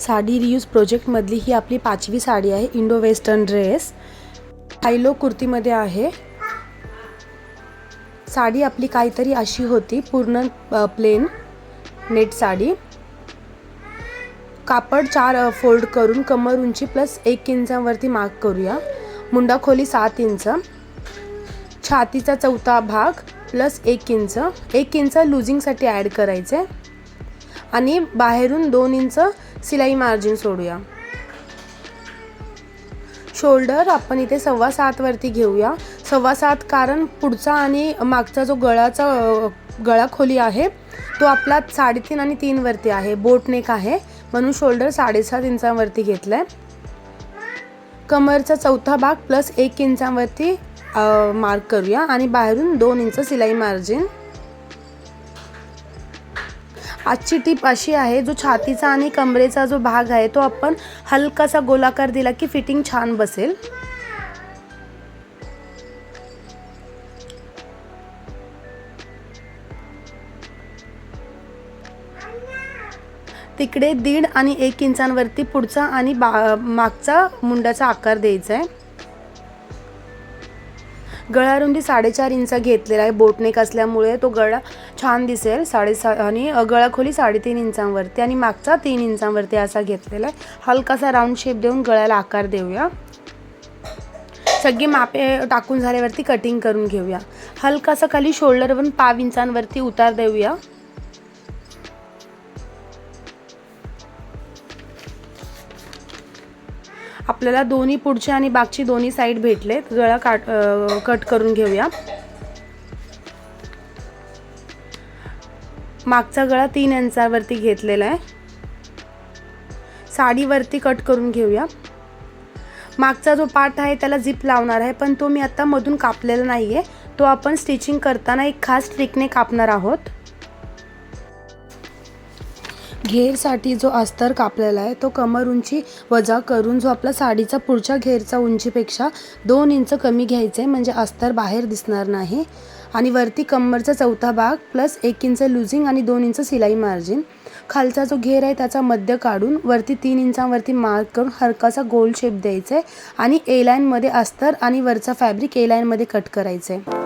Sari reuse प्रोजेक्टमधली ही आपली पाचवी साडी आहे Indo western dress high low कुर्तीमध्ये आहे. साडी आपली काहीतरी अशी होती पूर्ण प्लेन नेट साडी. कापड चार फोल्ड करून कमर उंची प्लस एक इंचावरती मार्क करूया. मुंडा खोली सात इंच. छातीचा चौथा भाग प्लस एक इंच. एक इंच लुझिंगसाठी ॲड करायचे. आणि बाहेरून दोन इंच सिलाई मार्जिन सोडूया. शोल्डर आपण इथे सव्वा सातवरती घेऊया. सव्वा सात कारण पुढचा आणि मागचा जो गळाचा गळा खोली आहे तो आपला साडेतीन आणि तीनवरती आहे. बोटनेक आहे म्हणून शोल्डर साडेसात इंचावरती घेतलं आहे कमरचा चौथा भाग प्लस एक इंचावरती मार्क करूया. आणि बाहेरून दोन इंच सिलाई मार्जिन आजची टीप अशी आहे जो छातीचा आणि कमरेचा जो भाग आहे तो आपण हलकासा गोलाकार दिला की फिटिंग छान बसेल. तिकडे दीड आणि एक इंचांवरती पुढचा आणि बा मागचा मुंडाचा आकार द्यायचा आहे. गळारुंदी साडेचार इंच घेतलेला आहे. बोटनेक असल्यामुळे तो गळा छान दिसेल. साडेसा आणि अ, गळाखोली साडेतीन इंचांवरती आणि मागचा तीन इंचांवरती असा घेतलेला आहे. हलकासा राऊंड शेप देऊन गळ्याला आकार देऊया. सगळी मापे टाकून झाल्यावरती कटिंग करून घेऊया. हलकासा खाली शोल्डरवरून पाव इंचांवरती उतार देऊया. आपल्याला दोन्ही पुढची आणि बागची दोन्ही साईड भेटलेत. गळा काट कट करून घेऊया. मागचा गळा तीन इंचावरती घेतलेला आहे. साडीवरती कट करून घेऊया. मागचा जो पार्ट आहे त्याला झिप लावणार आहे पण तो मी आत्ता मधून कापलेला नाही आहे तो आपण स्टिचिंग करताना एक खास ट्रिकने कापणार आहोत. घेरसाठी जो अस्तर कापलेला आहे तो कमर उंची वजा करून जो आपला साडीचा पुढच्या घेरचा उंचीपेक्षा दोन इंच कमी घ्यायचं आहे म्हणजे अस्तर बाहेर दिसणार नाही. आणि वरती कमरचा चौथा भाग प्लस एक इंच लुझिंग आणि दोन इंच सिलाई मार्जिन. खालचा जो घेर आहे त्याचा मध्य काढून वरती तीन इंचावरती मार्क करून हरकाचा गोल शेप द्यायचा आहे आणि ए लाईनमध्ये अस्तर आणि वरचा फॅब्रिक ए लाईनमध्ये कट करायचं. आहे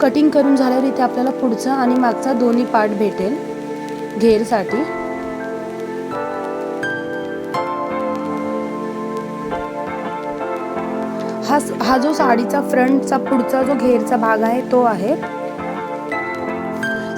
कटिंग करून झाल्यावर इथे आपल्याला पुढचा आणि मागचा दोन्ही पार्ट भेटेल. घेरसाठी. हा हा जो साडीचा फ्रंटचा पुढचा जो घेरचा भाग आहे तो आहे.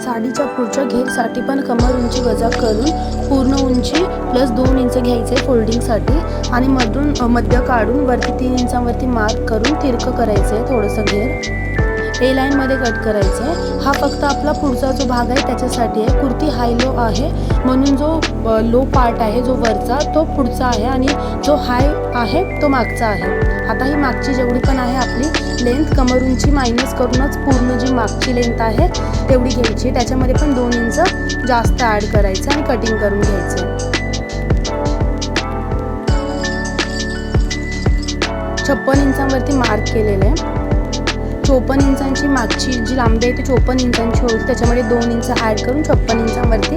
साडीच्या पुढच्या घेरसाठी पण कमर उंची वजा करून पूर्ण उंची प्लस दोन इंच घ्यायचे फोल्डिंगसाठी आणि मधून मध्य काढून वरती तीन इंचावरती मार्क करून तिरकं करायचं आहे थोडंसं घेर. ए लाईनमध्ये कट करायचं. आहे हा फक्त आपला पुढचा जो भाग आहे त्याच्यासाठी आहे. कुर्ती हाय लो आहे. म्हणून जो लो पार्ट आहे जो वरचा तो पुढचा आहे आणि जो हाय आहे तो मागचा आहे. आता ही मागची जेवढी पण आहे आपली लेंथ कमर उंची मायनस करूनच पूर्ण जी मागची लेंथ आहे तेवढी घ्यायची. त्याच्यामध्ये पण दोन इंच जास्त ॲड करायचं आणि कटिंग करून घ्यायचं. छप्पन इंचांवरती मार्क केलेलं आहे. चोपन्न इंचांची मागची जी लांबी आहे ती चोपन्न इंचांची होती. त्याच्यामध्ये दोन इंच ॲड करून छप्पन इंचावरती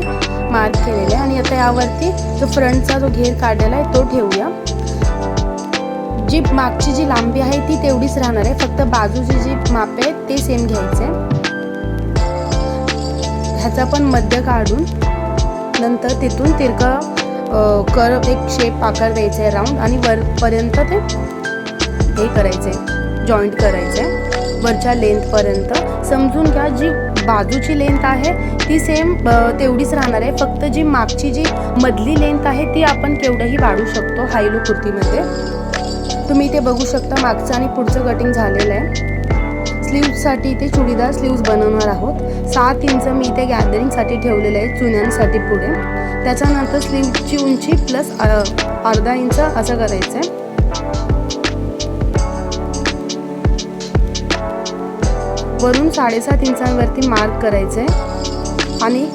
मार्क केलेले आहे. आणि आता यावरती जो फ्रंटचा जो घेर काढलेला आहे तो ठेवूया. जी मागची जी लांबी आहे ती तेवढीच राहणार आहे. फक्त बाजूची जी माप आहे ते सेम घ्यायचे. ह्याचा पण मध्य काढून नंतर तिथून तिरका कर एक शेप आकार द्यायचा आहे राऊंड आणि वरपर्यंत ते हे करायचं आहे जॉईंट करायचे. वरच्या लेंथपर्यंत. समजून घ्या जी बाजूची लेंथ आहे ती सेम तेवढीच राहणार आहे. फक्त जी मागची जी मधली लेंथ आहे ती आपण केवढंही वाढू शकतो हायलो कुर्तीमध्ये. तुम्ही इथे बघू शकता मागचं आणि पुढचं कटिंग झालेलं आहे. स्लीव्जसाठी इथे चुडीदार स्लीव्ज बनवणार आहोत. सात इंच मी इथे गॅदरिंगसाठी ठेवलेलं आहे चुन्यांसाठी पुढे. त्याच्यानंतर स्लीवची उंची प्लस अर्धा इंच असं करायचं आहे वरून साडेसात इंचांवरती मार्क करायचं आहे आणि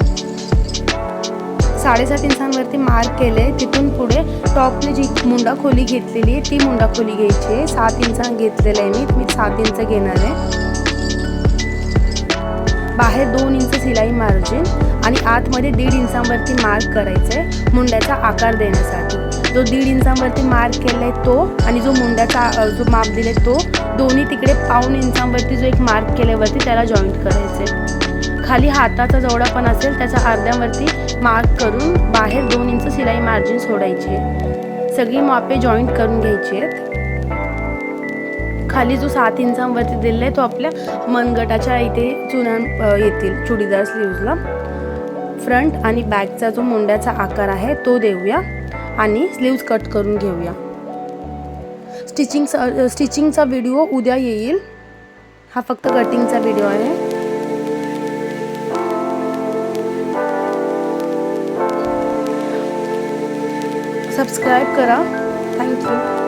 साडेसात इंचांवरती मार्क केले तिथून पुढे टॉपने जी मुंडा खोली घेतलेली आहे ती मुंडा खोली घ्यायची आहे. सात इंचा घेतलेलं आहे मी मी सात इंच घेणार आहे. बाहेर दोन इंच सिलाई मार्जिन आणि आतमध्ये दीड इंचावरती मार्क करायचं आहे मुंड्याचा आकार देण्यासाठी. जो दीड इंचावरती मार्क केला आहे तो आणि जो मुंड्याचा जो माप दिले तो दोन्ही तिकडे पाऊण इंचावरती जो एक मार्क केल्यावरती त्याला जॉईंट करायचे खाली हाताचा जेवढा पण असेल त्याच्या अर्ध्यावरती मार्क करून बाहेर दोन इंच सिलाई मार्जिन सोडायची आहे. सगळी मापे जॉईंट करून घ्यायची आहेत. खाली जो सात इंचांवरती दिलेला आहे तो आपल्या मनगटाच्या इथे चुना येतील चुडीदार स्लीव्जला फ्रंट आणि बॅकचा जो मुंड्याचा आकार आहे तो देऊया आणि स्लीव्ज कट करून घेऊया. स्टिचिंग स्टिचिंगचा व्हिडिओ उद्या येईल. हा फक्त कटिंगचा व्हिडिओ आहे. सबस्क्राईब करा. Thank you